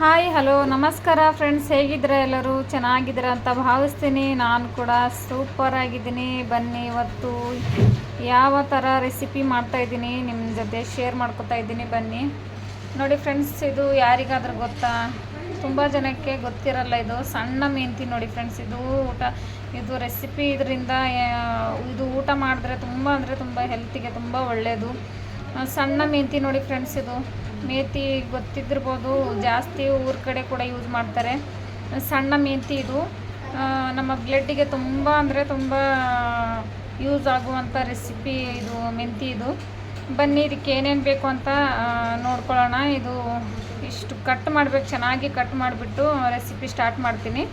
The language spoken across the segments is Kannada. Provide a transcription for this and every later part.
ಹಾಯ್ ಹಲೋ ನಮಸ್ಕಾರ ಫ್ರೆಂಡ್ಸ್ ಹೇಗಿದ್ದೀರಾ ಎಲ್ಲರೂ? ಚೆನ್ನಾಗಿದ್ದೀರಾ ಅಂತ ಭಾವಿಸ್ತೀನಿ. ನಾನು ಕೂಡ ಸೂಪರ್ ಆಗಿದ್ದೀನಿ. ಬನ್ನಿ, ಇವತ್ತು ಯಾವ ಥರ ರೆಸಿಪಿ ಮಾಡ್ತಾ ಇದ್ದೀನಿ ನಿಮ್ಮ ಜೊತೆ ಶೇರ್ ಮಾಡ್ಕೊತಾ ಇದ್ದೀನಿ. ಬನ್ನಿ. ನೋಡಿ ಫ್ರೆಂಡ್ಸ್ ಇದು ಯಾರಿಗಾದ್ರೂ ಗೊತ್ತಾ? ತುಂಬ ಜನಕ್ಕೆ ಗೊತ್ತಿರಲ್ಲ ಇದು. ಸಣ್ಣ ಮೆಂತಿ ನೋಡಿ ಫ್ರೆಂಡ್ಸ್ ಇದು ಊಟ, ಇದು ರೆಸಿಪಿ ಇದರಿಂದ ಇದು ಊಟ ಮಾಡಿದ್ರೆ ತುಂಬ ಅಂದರೆ ತುಂಬ ಹೆಲ್ತಿಗೆ ತುಂಬ ಒಳ್ಳೆಯದು ಸಣ್ಣ ಮೆಂತಿ ನೋಡಿ ಫ್ರೆಂಡ್ಸ್ ಇದು. ಮೇಥಿ ಗೊತ್ತಿದ್ದಿರ್ಬೋದು, ಜಾಸ್ತಿ ಊರ ಕಡೆ ಕೂಡ ಯೂಸ್ ಮಾಡ್ತಾರೆ. ಸಣ್ಣ ಮೆಂತಿ ಇದು. ನಮ್ಮ ಬ್ಲಡ್ಡಿಗೆ ತುಂಬ ಅಂದರೆ ತುಂಬ ಯೂಸ್ ಆಗುವಂಥ ರೆಸಿಪಿ ಇದು, ಮೆಂತಿ ಇದು. ಬನ್ನಿ, ಇದಕ್ಕೆ ಏನೇನು ಬೇಕು ಅಂತ ನೋಡ್ಕೊಳ್ಳೋಣ. ಇದು ಇಷ್ಟು ಕಟ್ ಮಾಡಬೇಕು, ಚೆನ್ನಾಗಿ ಕಟ್ ಮಾಡಿಬಿಟ್ಟು ರೆಸಿಪಿ ಸ್ಟಾರ್ಟ್ ಮಾಡ್ತೀನಿ.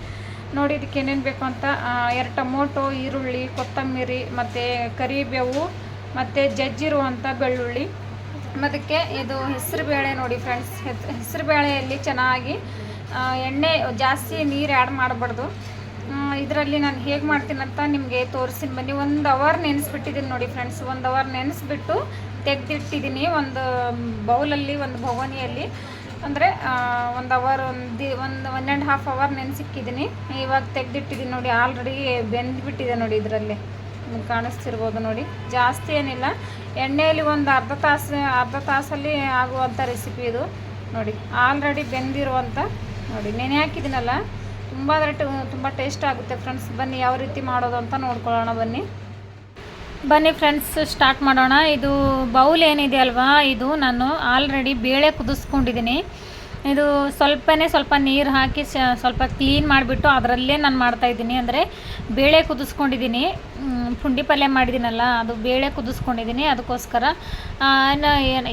ನೋಡಿ, ಇದಕ್ಕೆ ಏನೇನು ಬೇಕು ಅಂತ ಎರಡು ಟೊಮೊಟೊ, ಈರುಳ್ಳಿ, ಕೊತ್ತಂಬರಿ, ಮತ್ತು ಕರಿಬೇವು ಮತ್ತು ಜಜ್ಜಿರುವಂಥ ಬೆಳ್ಳುಳ್ಳಿ. ಅದಕ್ಕೆ ಇದು ಹೆಸರುಬೇಳೆ ನೋಡಿ ಫ್ರೆಂಡ್ಸ್ ಹೆಸರುಬೇಳೆಯಲ್ಲಿ ಚೆನ್ನಾಗಿ ಎಣ್ಣೆ ಜಾಸ್ತಿ ನೀರು ಆ್ಯಡ್ ಮಾಡಬಾರ್ದು. ಇದರಲ್ಲಿ ನಾನು ಹೇಗೆ ಮಾಡ್ತೀನಂತ ನಿಮಗೆ ತೋರಿಸ್ತೀನಿ. ಬನ್ನಿ, ಒಂದು ಅವರ್ ನೆನೆಸ್ಬಿಟ್ಟಿದ್ದೀನಿ ನೋಡಿ ಫ್ರೆಂಡ್ಸ್ ಒಂದು ಅವರ್ ನೆನೆಸ್ಬಿಟ್ಟು ತೆಗೆದಿಟ್ಟಿದ್ದೀನಿ ಒಂದು ಬೌಲಲ್ಲಿ, ಒಂದು ಭವನಿಯಲ್ಲಿ. ಅಂದರೆ ಒಂದು ಅವರ್ ಒಂದು ಒಂದು ಒನ್ ಆ್ಯಂಡ್ ಹಾಫ್ ಅವರ್ ನೆನೆಸಿಕ್ಕಿದ್ದೀನಿ ಇವಾಗ ತೆಗೆದಿಟ್ಟಿದ್ದೀನಿ ನೋಡಿ ಆಲ್ರೆಡಿ ಬೆಂದ್ಬಿಟ್ಟಿದೆ ನೋಡಿ ಇದರಲ್ಲಿ. ಕಾಣಿಸ್ತಿರ್ಬೋದು ನೋಡಿ. ಜಾಸ್ತಿ ಏನಿಲ್ಲ. ಎಣ್ಣೆಯಲ್ಲಿ ಒಂದು ಅರ್ಧ ತಾಸು, ಅರ್ಧ ತಾಸಲ್ಲಿ ಆಗುವಂಥ ರೆಸಿಪಿ ಇದು. ನೋಡಿ ಆಲ್ರೆಡಿ ಬೆಂದಿರುವಂಥ, ನೋಡಿ, ನೆನೆ ಹಾಕಿದ್ದೀನಲ್ಲ. ತುಂಬ ಅಂದರೆ ತುಂಬ ಟೇಸ್ಟ್ ಆಗುತ್ತೆ ಫ್ರೆಂಡ್ಸ್ ಬನ್ನಿ, ಯಾವ ರೀತಿ ಮಾಡೋದು ಅಂತ ನೋಡ್ಕೊಳ್ಳೋಣ ಬನ್ನಿ. ಬನ್ನಿ ಫ್ರೆಂಡ್ಸ್ ಸ್ಟಾರ್ಟ್ ಮಾಡೋಣ. ಇದು ಬೌಲ್ ಏನಿದೆ ಅಲ್ವಾ? ಇದು ನಾನು ಆಲ್ರೆಡಿ ಬೇಳೆ ಕುದಿಸ್ಕೊಂಡಿದ್ದೀನಿ. ಇದು ಸ್ವಲ್ಪನೇ ಸ್ವಲ್ಪ ನೀರು ಹಾಕಿ ಸ್ವಲ್ಪ ಕ್ಲೀನ್ ಮಾಡಿಬಿಟ್ಟು ಅದರಲ್ಲೇ ನಾನು ಮಾಡ್ತಾಯಿದ್ದೀನಿ ಅಂದರೆ ಬೇಳೆ ಕುದಿಸ್ಕೊಂಡಿದ್ದೀನಿ. ಪುಂಡಿ ಪಲ್ಯ ಮಾಡಿದ್ದೀನಲ್ಲ, ಅದು ಬೇಳೆ ಕುದಿಸ್ಕೊಂಡಿದ್ದೀನಿ. ಅದಕ್ಕೋಸ್ಕರ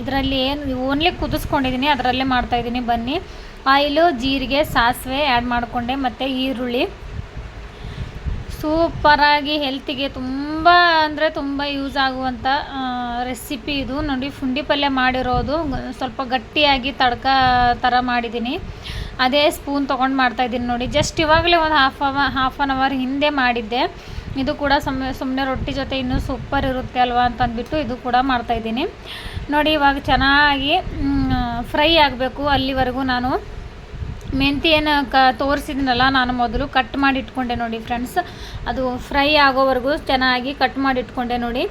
ಇದರಲ್ಲಿ ಏನು ಓನ್ಲಿ ಕುದಿಸ್ಕೊಂಡಿದ್ದೀನಿ. ಅದರಲ್ಲೇ ಮಾಡ್ತಾಯಿದ್ದೀನಿ ಬನ್ನಿ. ಆಯಿಲು, ಜೀರಿಗೆ, ಸಾಸಿವೆ ಆ್ಯಡ್ ಮಾಡಿಕೊಂಡೆ. ಮತ್ತು ಈರುಳ್ಳಿ. ಸೂಪರಾಗಿ ಹೆಲ್ತಿಗೆ ತುಂಬ ಅಂದರೆ ತುಂಬ ಯೂಸ್ ಆಗುವಂಥ ರೆಸಿಪಿ ಇದು. ನೋಡಿ, ಪುಂಡಿ ಪಲ್ಯ ಮಾಡಿರೋದು. ಸ್ವಲ್ಪ ಗಟ್ಟಿಯಾಗಿ ತಡ್ಕ ಥರ ಮಾಡಿದ್ದೀನಿ ಅದೇ ಸ್ಪೂನ್ ತೊಗೊಂಡು ಮಾಡ್ತಾಯಿದ್ದೀನಿ ನೋಡಿ. ಜಸ್ಟ್ ಇವಾಗಲೇ ಒಂದು ಹಾಫ್ ಅವ ಹಾಫ್ ಆನ್ ಅವರ್ ಹಿಂದೆ ಮಾಡಿದ್ದೆ. ಇದು ಕೂಡ ಸುಮ್ಮನೆ ಸುಮ್ಮನೆ ರೊಟ್ಟಿ ಜೊತೆ ಇನ್ನೂ ಸೂಪರ್ ಇರುತ್ತೆ ಅಲ್ವಾ ಅಂತ ಅಂದ್ಬಿಟ್ಟು ಇದು ಕೂಡ ಮಾಡ್ತಾಯಿದ್ದೀನಿ ನೋಡಿ, ಇವಾಗ ಚೆನ್ನಾಗಿ ಫ್ರೈ ಆಗಬೇಕು ಅಲ್ಲಿವರೆಗೂ ನಾನು. ಮೆಂತಿ ಏನು ಕ ತೋರಿಸಿದ್ನಲ್ಲ, ನಾನು ಮೊದಲು ಕಟ್ ಮಾಡಿ ಇಟ್ಕೊಂಡೆ ನೋಡಿ ಫ್ರೆಂಡ್ಸ್ ಅದು ಫ್ರೈ ಆಗೋವರೆಗೂ ಚೆನ್ನಾಗಿ ಕಟ್ ಮಾಡಿ ಇಟ್ಕೊಂಡೆ ನೋಡಿ.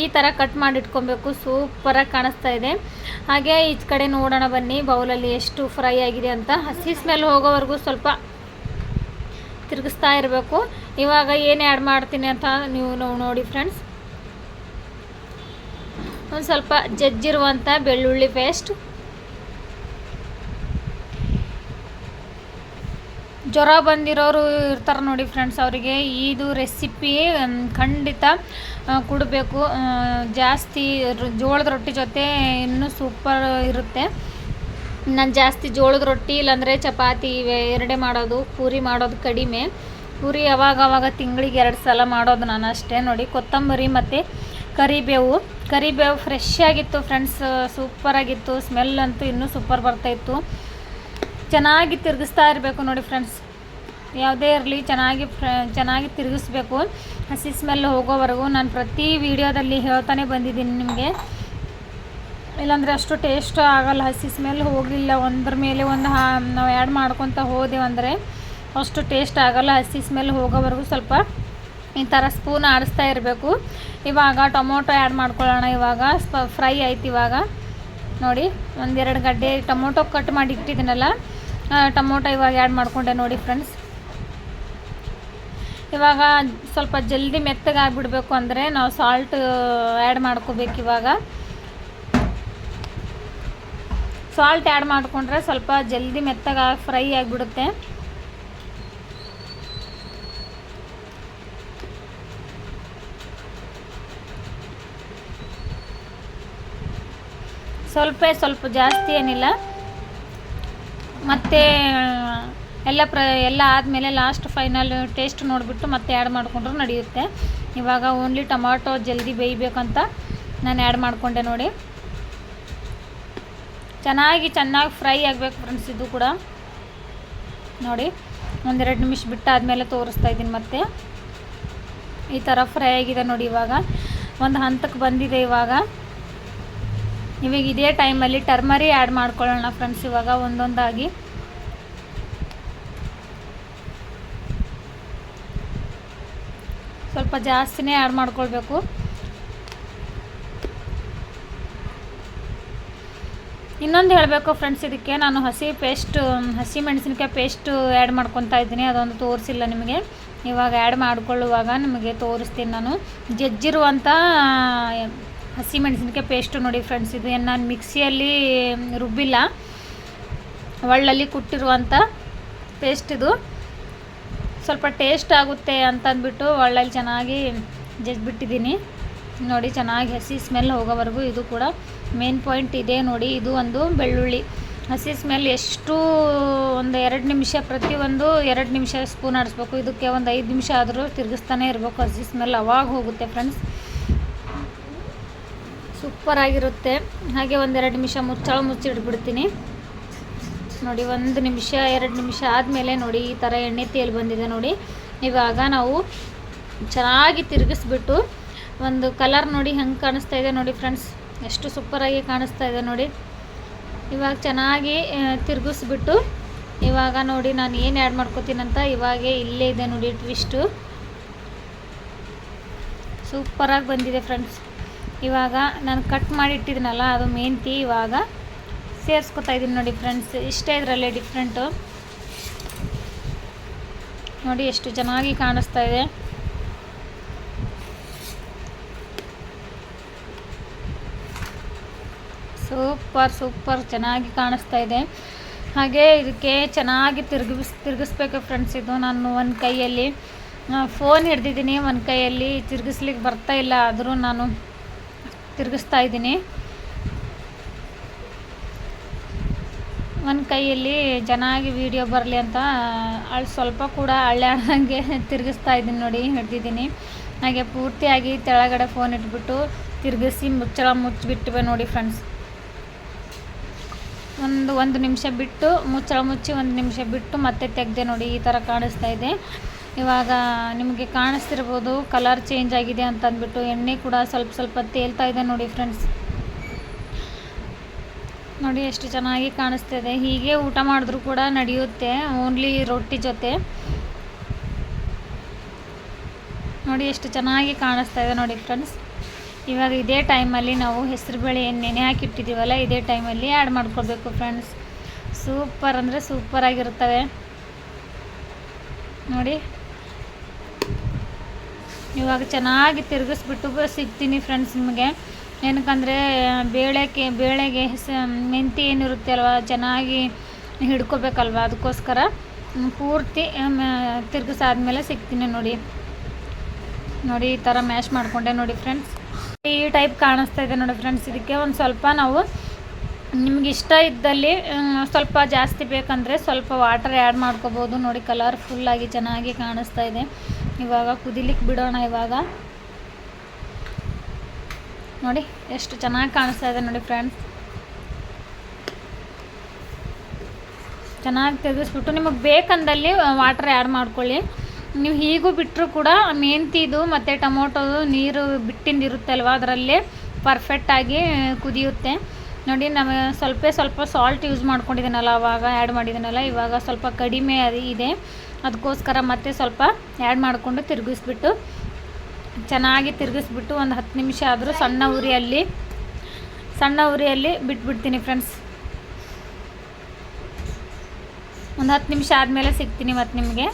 ಈ ಥರ ಕಟ್ ಮಾಡಿ ಇಟ್ಕೊಬೇಕು ಸೂಪರಾಗಿ ಕಾಣಿಸ್ತಾ ಇದೆ. ಹಾಗೆ ಈ ಕಡೆ ನೋಡೋಣ ಬನ್ನಿ, ಬೌಲಲ್ಲಿ ಎಷ್ಟು ಫ್ರೈ ಆಗಿದೆ ಅಂತ. ಹಸಿ ಸ್ಮೆಲ್ ಹೋಗೋವರೆಗೂ ಸ್ವಲ್ಪ ತಿರುಗಿಸ್ತಾ ಇರಬೇಕು. ಇವಾಗ ಏನು ಆ್ಯಡ್ ಮಾಡ್ತೀನಿ ಅಂತ ನೀವು ನೋಡಿ ಫ್ರೆಂಡ್ಸ್ ಒಂದು ಸ್ವಲ್ಪ ಜಜ್ಜಿರುವಂಥ ಬೆಳ್ಳುಳ್ಳಿ ಪೇಸ್ಟ್ ಜ್ವರ ಬಂದಿರೋರು ಇರ್ತಾರೆ ನೋಡಿ ಫ್ರೆಂಡ್ಸ್ ಅವರಿಗೆ. ಇದು ರೆಸಿಪಿ ಖಂಡಿತ ಕೊಡಬೇಕು. ಜಾಸ್ತಿ ಜೋಳದ ರೊಟ್ಟಿ ಜೊತೆ ಇನ್ನೂ ಸೂಪರ್ ಇರುತ್ತೆ. ನಾನು ಜಾಸ್ತಿ ಜೋಳದ ರೊಟ್ಟಿ ಇಲ್ಲಾಂದರೆ ಚಪಾತಿ ಇವೆ, ಎರಡೇ ಮಾಡೋದು, ಪೂರಿ ಮಾಡೋದು ಕಡಿಮೆ. ಪೂರಿ ಅವಾಗ ಅವಾಗ ತಿಂಗಳಿಗೆ ಎರಡು ಸಲ ಮಾಡೋದು ನಾನು ಅಷ್ಟೇ ನೋಡಿ. ಕೊತ್ತಂಬರಿ ಮತ್ತು ಕರಿಬೇವು. ಕರಿಬೇವು ಫ್ರೆಶ್ ಆಗಿತ್ತು ಫ್ರೆಂಡ್ಸ್ ಸೂಪರಾಗಿತ್ತು ಸ್ಮೆಲ್ ಅಂತೂ ಇನ್ನೂ ಸೂಪರ್ ಬರ್ತಾಯಿತ್ತು ಚೆನ್ನಾಗಿ ತಿರುಗಿಸ್ತಾ ಇರಬೇಕು ನೋಡಿ ಫ್ರೆಂಡ್ಸ್ ಯಾವುದೇ ಇರಲಿ, ಚೆನ್ನಾಗಿ ಚೆನ್ನಾಗಿ ತಿರುಗಿಸ್ಬೇಕು. ಹಸಿ ಸ್ಮೆಲ್ ಹೋಗೋವರೆಗೂ ನಾನು ಪ್ರತಿ ವಿಡಿಯೋದಲ್ಲಿ ಹೇಳ್ತಾನೆ ಬಂದಿದ್ದೀನಿ ನಿಮಗೆ. ಇಲ್ಲಾಂದರೆ ಅಷ್ಟು ಟೇಸ್ಟ್ ಆಗಲ್ಲ, ಹಸಿ ಸ್ಮೆಲ್ ಹೋಗಲಿಲ್ಲ. ಒಂದ್ರ ಮೇಲೆ ಒಂದು ನಾವು ಆ್ಯಡ್ ಮಾಡ್ಕೊತ ಹೋದೆವು ಅಂದರೆ ಅಷ್ಟು ಟೇಸ್ಟ್ ಆಗಲ್ಲ, ಹಸಿ ಸ್ಮೆಲ್ ಹೋಗೋವರೆಗೂ ಸ್ವಲ್ಪ ಈ ಥರ ಸ್ಪೂನ್ ಆಡಿಸ್ತಾ ಇರಬೇಕು. ಇವಾಗ ಟೊಮೊಟೊ ಆ್ಯಡ್ ಮಾಡ್ಕೊಳ್ಳೋಣ. ಇವಾಗ ಸ್ಪ ಫ್ರೈ ಆಯ್ತು ಇವಾಗ. ನೋಡಿ, ಒಂದೆರಡು ಗಡ್ಡೆ ಟೊಮೊಟೊ ಕಟ್ ಮಾಡಿ ಇಟ್ಟಿದ್ದೀನಲ್ಲ ಟೊಮೊಟೊ ಇವಾಗ ಆ್ಯಡ್ ಮಾಡಿಕೊಂಡೆ ನೋಡಿ ಫ್ರೆಂಡ್ಸ್ ಇವಾಗ ಸ್ವಲ್ಪ ಜಲ್ದಿ ಮೆತ್ತಗೆ ಆಗಿಬಿಡ್ಬೇಕು ಅಂದರೆ ನಾವು ಸಾಲ್ಟ್ ಆ್ಯಡ್ ಮಾಡ್ಕೋಬೇಕು ಇವಾಗ. ಸಾಲ್ಟ್ ಆ್ಯಡ್ ಮಾಡಿಕೊಂಡ್ರೆ ಸ್ವಲ್ಪ ಜಲ್ದಿ ಮೆತ್ತಗೆ ಫ್ರೈ ಆಗಿಬಿಡುತ್ತೆ. ಸ್ವಲ್ಪ ಸ್ವಲ್ಪ ಜಾಸ್ತಿ ಏನಿಲ್ಲ. ಮತ್ತು ಎಲ್ಲ ಪ್ರ ಎಲ್ಲ ಆದಮೇಲೆ ಲಾಸ್ಟ್ ಫೈನಲ್ ಟೇಸ್ಟ್ ನೋಡಿಬಿಟ್ಟು ಮತ್ತೆ ಆ್ಯಡ್ ಮಾಡಿಕೊಂಡ್ರೂ ನಡೆಯುತ್ತೆ. ಇವಾಗ ಓನ್ಲಿ ಟೊಮಾಟೊ ಜಲ್ದಿ ಬೇಯಬೇಕಂತ ನಾನು ಆ್ಯಡ್ ಮಾಡಿಕೊಂಡೆ ನೋಡಿ. ಚೆನ್ನಾಗಿ ಚೆನ್ನಾಗಿ ಫ್ರೈ ಆಗಬೇಕು ಫ್ರೆಂಡ್ಸ್ ಇದು ಕೂಡ. ನೋಡಿ, ಒಂದೆರಡು ನಿಮಿಷ ಬಿಟ್ಟಾದಮೇಲೆ ತೋರಿಸ್ತಾ ಇದ್ದೀನಿ ಮತ್ತೆ. ಈ ಥರ ಫ್ರೈ ಆಗಿದೆ ನೋಡಿ ಇವಾಗ. ಒಂದು ಹಂತಕ್ಕೆ ಬಂದಿದೆ ಇವಾಗ. ಇವಾಗ ಇದೇ ಟೈಮಲ್ಲಿ ಟರ್ಮರಿ ಆ್ಯಡ್ ಮಾಡ್ಕೊಳ್ಳೋಣ ಫ್ರೆಂಡ್ಸ್ ಇವಾಗ ಒಂದೊಂದಾಗಿ. ಸ್ವಲ್ಪ ಜಾಸ್ತಿನೇ ಆ್ಯಡ್ ಮಾಡ್ಕೊಳ್ಬೇಕು. ಇನ್ನೊಂದು ಹೇಳಬೇಕು ಫ್ರೆಂಡ್ಸ್, ಇದಕ್ಕೆ ನಾನು ಹಸಿ ಪೇಸ್ಟ್, ಹಸಿ ಮೆಣಸಿನ್ಕಾಯಿ ಪೇಸ್ಟ್ ಆ್ಯಡ್ ಮಾಡ್ಕೊತಾ ಇದ್ದೀನಿ, ಅದೊಂದು ತೋರಿಸಿಲ್ಲ ನಿಮಗೆ. ಇವಾಗ ಆ್ಯಡ್ ಮಾಡ್ಕೊಳ್ಳುವಾಗ ನಿಮಗೆ ತೋರಿಸ್ತೀನಿ ನಾನು. ಜಜ್ಜಿರುವಂಥ ಹಸಿ ಮೆಣಸಿನ್ಕಾಯಿ ಪೇಸ್ಟು ನೋಡಿ ಫ್ರೆಂಡ್ಸ್, ಇದು ಏನು ನಾನು ಮಿಕ್ಸಿಯಲ್ಲಿ ರುಬ್ಬಿಲ್ಲ, ಒಳ್ಳಲ್ಲಿ ಕುಟ್ಟಿರುವಂಥ ಪೇಸ್ಟ್ ಇದು. ಸ್ವಲ್ಪ ಟೇಸ್ಟ್ ಆಗುತ್ತೆ ಅಂತಂದ್ಬಿಟ್ಟು ಒಳ್ಳಲ್ಲಿ ಚೆನ್ನಾಗಿ ಜಜ್ಬಿಟ್ಟಿದ್ದೀನಿ. ನೋಡಿ, ಚೆನ್ನಾಗಿ ಹಸಿ ಸ್ಮೆಲ್ ಹೋಗೋವರೆಗೂ ಇದು ಕೂಡ. ಮೇನ್ ಪಾಯಿಂಟ್ ಇದೆ ನೋಡಿ, ಇದು ಒಂದು ಬೆಳ್ಳುಳ್ಳಿ. ಹಸಿ ಸ್ಮೆಲ್ ಎಷ್ಟು ಒಂದು ಎರಡು ನಿಮಿಷ ಪ್ರತಿಯೊಂದು ಎರಡು ನಿಮಿಷ ಸ್ಪೂನ್ ಆಡಿಸ್ಬೇಕು. ಇದಕ್ಕೆ ಒಂದು ಐದು ನಿಮಿಷ ಆದರೂ ತಿರುಗಿಸ್ತಾನೆ ಇರಬೇಕು ಹಸಿ ಸ್ಮೆಲ್ ಅವಾಗ ಹೋಗುತ್ತೆ ಫ್ರೆಂಡ್ಸ್. ಸೂಪರಾಗಿರುತ್ತೆ. ಹಾಗೆ ಒಂದೆರಡು ನಿಮಿಷ ಮುಚ್ಚಳ ಮುಚ್ಚಿಡ್ಬಿಡ್ತೀನಿ ನೋಡಿ, ಒಂದು ನಿಮಿಷ, ಎರಡು ನಿಮಿಷ ಆದಮೇಲೆ ನೋಡಿ, ಈ ಥರ ಎಣ್ಣೆ ತೇಲ್ ಬಂದಿದೆ ನೋಡಿ. ಇವಾಗ ನಾವು ಚೆನ್ನಾಗಿ ತಿರುಗಿಸ್ಬಿಟ್ಟು ಒಂದು ಕಲರ್ ನೋಡಿ ಹೆಂಗೆ ಕಾಣಿಸ್ತಾ ಇದೆ ನೋಡಿ ಫ್ರೆಂಡ್ಸ್. ಎಷ್ಟು ಸೂಪರಾಗಿ ಕಾಣಿಸ್ತಾ ಇದೆ ನೋಡಿ. ಇವಾಗ ಚೆನ್ನಾಗಿ ತಿರುಗಿಸ್ಬಿಟ್ಟು ಇವಾಗ ನೋಡಿ ನಾನು ಏನು ಆ್ಯಡ್ ಮಾಡ್ಕೋತೀನಂತ ಇವಾಗ ಇಲ್ಲೇ ಇದೆ ನೋಡಿ ಟ್ವಿಸ್ಟು. ಸೂಪರಾಗಿ ಬಂದಿದೆ ಫ್ರೆಂಡ್ಸ್. ಇವಾಗ ನಾನು ಕಟ್ ಮಾಡಿ ಇಟ್ಟಿದ್ದೀನಲ್ಲ ಅದು ಮೆಂತಿ ಇವಾಗ ಸೇರಿಸ್ಕೊತಾ ಇದ್ದೀನಿ ನೋಡಿ ಫ್ರೆಂಡ್ಸ್ ಇಷ್ಟೇ ಇದರಲ್ಲೇ ಡಿಫ್ರೆಂಟು ನೋಡಿ ಎಷ್ಟು ಚೆನ್ನಾಗಿ ಕಾಣಿಸ್ತಾ ಇದೆ. ಸೂಪರ್ ಸೂಪರ್ ಚೆನ್ನಾಗಿ ಕಾಣಿಸ್ತಾ ಇದೆ. ಹಾಗೆ ಇದಕ್ಕೆ ಚೆನ್ನಾಗಿ ತಿರುಗಿಸ್, ತಿರುಗಿಸ್ಬೇಕು ಫ್ರೆಂಡ್ಸ್ ಇದು. ನಾನು ಒಂದು ಕೈಯಲ್ಲಿ ಫೋನ್ ಹಿಡ್ದಿದ್ದೀನಿ. ಒಂದು ಕೈಯಲ್ಲಿ ತಿರುಗಿಸ್ಲಿಕ್ಕೆ ಬರ್ತಾ ಇಲ್ಲ. ಆದರೂ ನಾನು ತಿರುಗಿಸ್ತಾ ಇದ್ದೀನಿ. ಒಂದು ಕೈಯಲ್ಲಿ ಚೆನ್ನಾಗಿ ವಿಡಿಯೋ ಬರಲಿ ಅಂತ ಅಳ್ ಸ್ವಲ್ಪ ಕೂಡ ಹಳ್ಳೆ ತಿರುಗಿಸ್ತಾ ಇದ್ದೀನಿ ನೋಡಿ, ಹಿಡ್ದಿದ್ದೀನಿ. ಹಾಗೆ ಪೂರ್ತಿಯಾಗಿ ತೆಳಗಡೆ ಫೋನ್ ಇಟ್ಬಿಟ್ಟು ತಿರುಗಿಸಿ ಮುಚ್ಚಳ ಮುಚ್ಚಿಬಿಟ್ಟಿವೆ ನೋಡಿ ಫ್ರೆಂಡ್ಸ್ ಒಂದು ಒಂದು ನಿಮಿಷ ಬಿಟ್ಟು ಮುಚ್ಚಳ ಮುಚ್ಚಿ ಒಂದು ನಿಮಿಷ ಬಿಟ್ಟು ಮತ್ತೆ ತೆಗೆದೆ ನೋಡಿ, ಈ ಥರ ಕಾಣಿಸ್ತಾ ಇದೆ. ಇವಾಗ ನಿಮಗೆ ಕಾಣಿಸ್ತಿರ್ಬೋದು ಕಲರ್ ಚೇಂಜ್ ಆಗಿದೆ ಅಂತ ಅಂದ್ಬಿಟ್ಟು ಎಣ್ಣೆ ಕೂಡ ಸ್ವಲ್ಪ ಸ್ವಲ್ಪ ತೇಲ್ತಾ ಇದೆ ನೋಡಿ ಫ್ರೆಂಡ್ಸ್ ನೋಡಿ ಎಷ್ಟು ಚೆನ್ನಾಗಿ ಕಾಣಿಸ್ತಿದೆ. ಹೀಗೆ ಊಟ ಮಾಡಿದ್ರೂ ಕೂಡ ನಡೆಯುತ್ತೆ ಓನ್ಲಿ ರೊಟ್ಟಿ ಜೊತೆ. ನೋಡಿ ಎಷ್ಟು ಚೆನ್ನಾಗಿ ಕಾಣಿಸ್ತಾ ಇದೆ ನೋಡಿ ಫ್ರೆಂಡ್ಸ್. ಇವಾಗ ಇದೇ ಟೈಮಲ್ಲಿ ನಾವು ಹೆಸರುಬೇಳೆ ಏನು ನೆನೆ ಹಾಕಿಟ್ಟಿದ್ದೀವಲ್ಲ, ಇದೇ ಟೈಮಲ್ಲಿ ಆ್ಯಡ್ ಮಾಡ್ಕೊಳ್ಬೇಕು ಫ್ರೆಂಡ್ಸ್. ಸೂಪರ್ ಅಂದರೆ ಸೂಪರಾಗಿರ್ತವೆ ನೋಡಿ. ಇವಾಗ ಚೆನ್ನಾಗಿ ತಿರುಗಿಸ್ಬಿಟ್ಟು ಸಿಗ್ತೀನಿ ಫ್ರೆಂಡ್ಸ್ ನಿಮಗೆ. ಏನಕ್ಕಂದರೆ ಬೇಳೆಗೆ ಬೇಳೆಗೆ ಹೆಸ, ಮೆಂತಿ ಏನಿರುತ್ತೆ ಅಲ್ವ, ಚೆನ್ನಾಗಿ ಹಿಡ್ಕೋಬೇಕಲ್ವ ಅದಕ್ಕೋಸ್ಕರ. ಪೂರ್ತಿ ತಿರುಗಿಸಾದ್ಮೇಲೆ ಸಿಗ್ತೀನಿ ನೋಡಿ. ನೋಡಿ, ಈ ಥರ ಮ್ಯಾಶ್ ಮಾಡಿಕೊಂಡೆ ನೋಡಿ ಫ್ರೆಂಡ್ಸ್ ಈ ಟೈಪ್ ಕಾಣಿಸ್ತಾ ಇದೆ ನೋಡಿ ಫ್ರೆಂಡ್ಸ್ ಇದಕ್ಕೆ ಒಂದು ಸ್ವಲ್ಪ ನಾವು ನಿಮ್ಗೆ ಇಷ್ಟ ಇದ್ದಲ್ಲಿ ಸ್ವಲ್ಪ ಜಾಸ್ತಿ ಬೇಕಂದರೆ ಸ್ವಲ್ಪ ವಾಟರ್ ಆ್ಯಡ್ ಮಾಡ್ಕೋಬೋದು. ನೋಡಿ ಕಲರ್ಫುಲ್ಲಾಗಿ ಚೆನ್ನಾಗಿ ಕಾಣಿಸ್ತಾ ಇದೆ. ಇವಾಗ ಕುದಿಲಿಕ್ಕೆ ಬಿಡೋಣ ಇವಾಗ. ನೋಡಿ, ಎಷ್ಟು ಚೆನ್ನಾಗಿ ಕಾಣಿಸ್ತಾ ಇದೆ ನೋಡಿ ಫ್ರೆಂಡ್ಸ್ ಚೆನ್ನಾಗಿ ತೆಗೆಸ್ಬಿಟ್ಟು ನಿಮಗೆ ಬೇಕಂದಲ್ಲಿ ವಾಟರ್ ಆ್ಯಡ್ ಮಾಡ್ಕೊಳ್ಳಿ. ನೀವು ಹೀಗೂ ಬಿಟ್ಟರು ಕೂಡ ಮೆಂತಿದು ಮತ್ತು ಟೊಮೊಟೊದು ನೀರು ಬಿಟ್ಟಿಂದು ಇರುತ್ತೆ ಅದರಲ್ಲಿ ಪರ್ಫೆಕ್ಟಾಗಿ ಕುದಿಯುತ್ತೆ. ನೋಡಿ, ನಾವು ಸ್ವಲ್ಪ ಸ್ವಲ್ಪ ಸಾಲ್ಟ್ ಯೂಸ್ ಮಾಡ್ಕೊಂಡಿದ್ದೀನಲ್ಲ, ಅವಾಗ ಆ್ಯಡ್ ಮಾಡಿದ್ದೀನಲ್ಲ, ಇವಾಗ ಸ್ವಲ್ಪ ಕಡಿಮೆ ಇದೆ. ಅದಕ್ಕೋಸ್ಕರ ಮತ್ತೆ ಸ್ವಲ್ಪ ಆ್ಯಡ್ ಮಾಡಿಕೊಂಡು ತಿರುಗಿಸ್ಬಿಟ್ಟು ಚೆನ್ನಾಗಿ ತಿರುಗಿಸ್ಬಿಟ್ಟು ಒಂದು ಹತ್ತು ನಿಮಿಷ ಆದರೂ ಸಣ್ಣ ಉರಿಯಲ್ಲಿ ಸಣ್ಣ ಉರಿಯಲ್ಲಿ ಬಿಟ್ಬಿಡ್ತೀನಿ ಫ್ರೆಂಡ್ಸ್ ಒಂದು ಹತ್ತು ನಿಮಿಷ ಆದಮೇಲೆ ಸಿಗ್ತೀನಿ ಮತ್ತು ನಿಮಗೆ.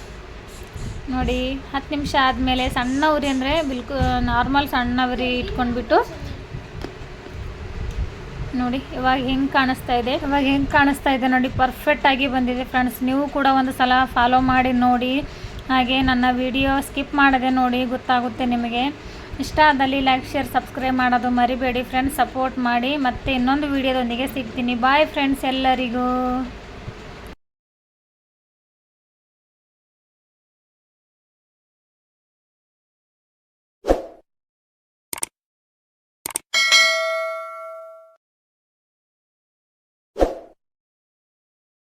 ನೋಡಿ, ಹತ್ತು ನಿಮಿಷ ಆದಮೇಲೆ ಸಣ್ಣ ಉರಿ ಅಂದರೆ ಬಿಲ್ಕು ನಾರ್ಮಲ್ ಸಣ್ಣ ಉರಿ ಇಟ್ಕೊಂಡ್ಬಿಟ್ಟು, ನೋಡಿ, ಇವಾಗ ಹೆಂಗೆ ಕಾಣಿಸ್ತಾ ಇದೆ? ಇವಾಗ ಹೆಂಗೆ ಕಾಣಿಸ್ತಾ ಇದೆ ನೋಡಿ ಪರ್ಫೆಕ್ಟಾಗಿ ಬಂದಿದೆ ಫ್ರೆಂಡ್ಸ್ ನೀವು ಕೂಡ ಒಂದು ಸಲ ಫಾಲೋ ಮಾಡಿ ನೋಡಿ. ಹಾಗೆ ನನ್ನ ವಿಡಿಯೋ ಸ್ಕಿಪ್ ಮಾಡದೆ ನೋಡಿ ಗೊತ್ತಾಗುತ್ತೆ ನಿಮಗೆ. ಇಷ್ಟ ಆದಲ್ಲಿ ಲೈಕ್ ಶೇರ್ ಸಬ್ಸ್ಕ್ರೈಬ್ ಮಾಡೋದು ಮರಿಬೇಡಿ. ಫ್ರೆಂಡ್ಸ್ ಸಪೋರ್ಟ್ ಮಾಡಿ ಮತ್ತೆ ಇನ್ನೊಂದು ವಿಡಿಯೋದೊಂದಿಗೆ ಸಿಗ್ತೀನಿ. ಬಾಯ್ ಫ್ರೆಂಡ್ಸ್ ಎಲ್ಲರಿಗೂ.